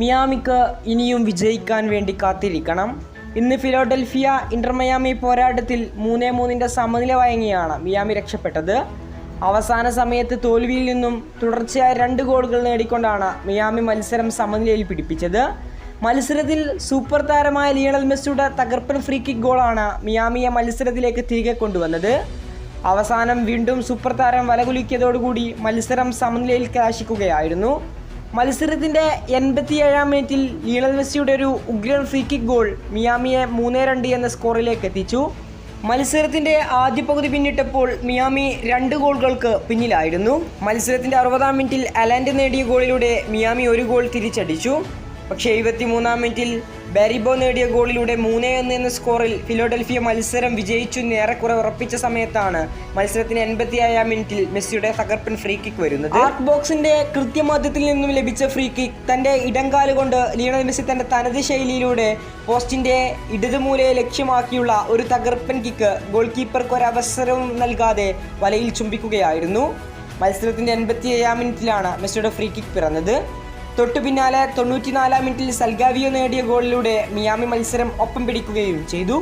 മിയാമിക്ക് ഇനിയും വിജയിക്കാൻ വേണ്ടി കാത്തിരിക്കണം. ഇന്ന് ഫിലോഡൽഫിയ ഇന്റർമയാമി പോരാട്ടത്തിൽ മൂന്നേ മൂന്നിന്റെ സമനില വഴങ്ങിയാണ് മിയാമി രക്ഷപ്പെട്ടത്. അവസാന സമയത്ത് തോൽവിയിൽ നിന്നും തുടർച്ചയായ രണ്ട് ഗോളുകൾ നേടിക്കൊണ്ടാണ് മിയാമി മത്സരം സമനിലയിൽ പിടിപ്പിച്ചത്. മത്സരത്തിൽ സൂപ്പർ താരമായ ലിയണൽ മെസ്സിയുടെ തകർപ്പൻ ഫ്രീ കിക്ക് ഗോളാണ് മിയാമിയെ മത്സരത്തിലേക്ക് തിരികെ കൊണ്ടുവന്നത്. അവസാനം വീണ്ടും സൂപ്പർ താരം വലകുലുക്കിയതോടുകൂടി മത്സരം സമനിലയിൽ കലാശിക്കുകയായിരുന്നു. മത്സരത്തിന്റെ എൺപത്തിയേഴാം മിനിറ്റിൽ ലീണൽ മെസ്സിയുടെ ഒരു ഉഗ്രൻ ഫ്രീ കിക്ക് ഗോൾ മിയാമിയെ മൂന്നേ രണ്ട് എന്ന സ്കോറിലേക്ക് എത്തിച്ചു. മത്സരത്തിന്റെ ആദ്യ പകുതി പിന്നിട്ടപ്പോൾ മിയാമി രണ്ട് ഗോളുകൾക്ക് പിന്നിലായിരുന്നു. മത്സരത്തിന്റെ അറുപതാം മിനിറ്റിൽ അലാൻഡ് നേടിയ ഗോളിലൂടെ മിയാമി ഒരു ഗോൾ തിരിച്ചടിച്ചു. പക്ഷേ എഴുപത്തി മൂന്നാം മിനിറ്റിൽ ബാരിബോ നേടിയ ഗോളിലൂടെ മൂന്നേ ഒന്ന് എന്ന സ്കോറിൽ ഫിലോഡൽഫിയ മത്സരം വിജയിച്ചു ഏറെക്കുറെ ഉറപ്പിച്ച സമയത്താണ് മത്സരത്തിന് എൺപത്തിയേഴാം മിനിറ്റിൽ മെസ്സിയുടെ തകർപ്പൻ ഫ്രീ കിക്ക് വരുന്നത്. ആർട്ട് ബോക്സിന്റെ കൃത്യമധ്യത്തിൽ നിന്നും ലഭിച്ച ഫ്രീ കിക്ക് തന്റെ ഇടങ്കാൽ കൊണ്ട് ലിയണൽ മെസ്സി തന്റെ തനത് ശൈലിയിലൂടെ പോസ്റ്റിന്റെ ഇടതുമൂലയെ ലക്ഷ്യമാക്കിയുള്ള ഒരു തകർപ്പൻ കിക്ക് ഗോൾ കീപ്പർക്ക് ഒരു അവസരവും നൽകാതെ വലയിൽ ചുംബിക്കുകയായിരുന്നു. മത്സരത്തിന്റെ എൺപത്തി ഏഴാം മിനിറ്റിലാണ് മെസ്സിയുടെ ഫ്രീ കിക്ക് പിറന്നത്. തൊട്ടു പിന്നാലെ തൊണ്ണൂറ്റിനാലാം മിനിറ്റിൽ സൽഗാവിയോ നേടിയ ഗോളിലൂടെ മിയാമി മത്സരം ഒപ്പം പിടിക്കുകയും ചെയ്തു.